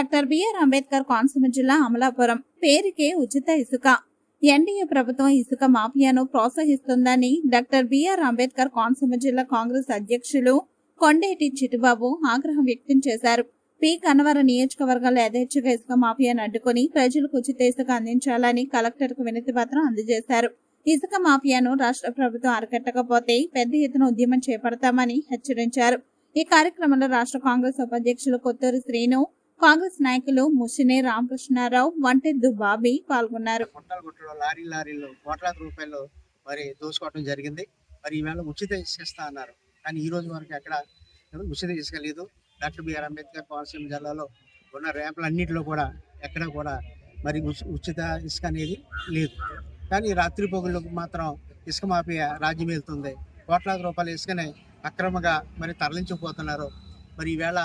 Doctor BR Ambedkar Konaseema జిల్లా అమలాపురం పేరుకే ఉచిత ఇసుక. ఎన్డీఏ ప్రభుత్వం ఇసుక మాఫియాను ప్రోత్సహిస్తుందని డాక్టర్ బిఆర్ అంబేద్కర్ కోనసీమ జిల్లా కాంగ్రెస్ అధ్యక్షులు కొండేటి చిట్టుబాబు ఆగ్రహం వ్యక్తం చేశారు. పి. కనవర నియోజకవర్గాల యథేచ్ఛగా ఇసుక మాఫియాను అడ్డుకుని ప్రజలకు ఉచిత ఇసుక అందించాలని కలెక్టర్కు వినతి పత్రం అందజేశారు. ఇసుక మాఫియాను రాష్ట్ర ప్రభుత్వం అరికట్టకపోతే పెద్ద ఎత్తున ఉద్యమం చేపడతామని హెచ్చరించారు. ఈ కార్యక్రమంలో రాష్ట్ర కాంగ్రెస్ ఉపాధ్యక్షులు కొత్తూరు శ్రీను కాంగ్రెస్ నాయకులు ముసినే రామకృష్ణారావు వంటెద్దు బాబీ పాల్గొన్నారు. గుట్టలు లారీ లారీలు కోట్లాది రూపాయలు మరి దోచుకోవడం జరిగింది. మరి ఈవేళ ఉచిత ఇసుక ఇస్తా అన్నారు. కానీ ఈ రోజు వరకు ఎక్కడ ఉచిత ఇసుక లేదు డాక్టర్ బిఆర్ అంబేద్కర్ కోనసీమ జిల్లాలో ఉన్న ర్యాంపులన్నింటిలో కూడా ఎక్కడ కూడా మరి ఉచిత ఇసుక అనేది లేదు. కానీ రాత్రి పొగుళ్ళకు మాత్రం ఇసుక మాఫియా రాజ్యం వెళ్తుంది. కోట్లాది రూపాయల ఇసుకని అక్రమంగా మరి తరలించిపోతున్నారు. మరి ఈవేళ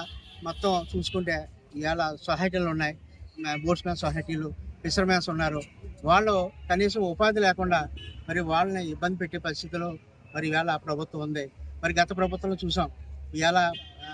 మొత్తం చూసుకుంటే ఇవాళ సొసైటీలు ఉన్నాయి. బోట్స్మెన్ సొసైటీలు ఫిషర్మెన్స్ ఉన్నారు. వాళ్ళు కనీసం ఉపాధి లేకుండా మరి వాళ్ళని ఇబ్బంది పెట్టే పరిస్థితిలో మరి ఇవాళ ప్రభుత్వం ఉంది. మరి గత ప్రభుత్వంలో చూసాం. ఇవాళ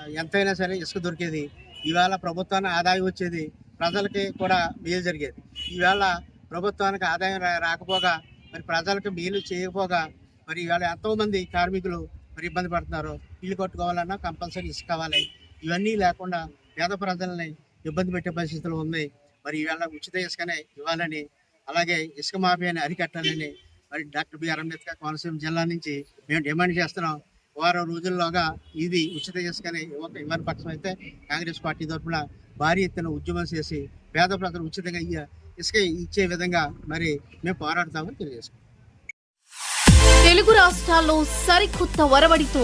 ఎంతైనా సరే ఇసుక దొరికేది. ఇవాళ ప్రభుత్వానికి ఆదాయం వచ్చేది. ప్రజలకి కూడా మేలు జరిగేది. ఈవేళ ప్రభుత్వానికి ఆదాయం రా- రాకపోగా మరి ప్రజలకు మేలు చేయకపోగా మరి ఇవాళ ఎంతోమంది కార్మికులు మరి ఇబ్బంది పడుతున్నారు. ఇల్లు కట్టుకోవాలన్నా కంపల్సరీ ఇసుక కావాలి. ఇవన్నీ లేకుండా పేద ప్రజల్ని ఇబ్బంది పెట్టే పరిస్థితులు ఉన్నాయి. మరి ఈవేళ ఉచిత ఇసుకనే ఇవ్వాలని అలాగే ఇసుక మాఫియాని అరికట్టాలని మరి డాక్టర్ బిఆర్ అంబేద్కర్ కోనసీమ జిల్లా నుంచి మేము డిమాండ్ చేస్తున్నాం. వారం రోజుల్లోగా ఇది ఉచిత ఇసుకని ఇవ్వక ఇవ్వని పక్షం అయితే కాంగ్రెస్ పార్టీ తరఫున భారీ ఎత్తున ఉద్యమం చేసి పేద ప్రజలు ఉచితంగా ఇయ్య- ఇసుక ఇచ్చే విధంగా మరి మేము పోరాడతామని తెలియజేస్తున్నాం తెలుగు రాష్ట్రాల్లో సరికొత్త వరవడితో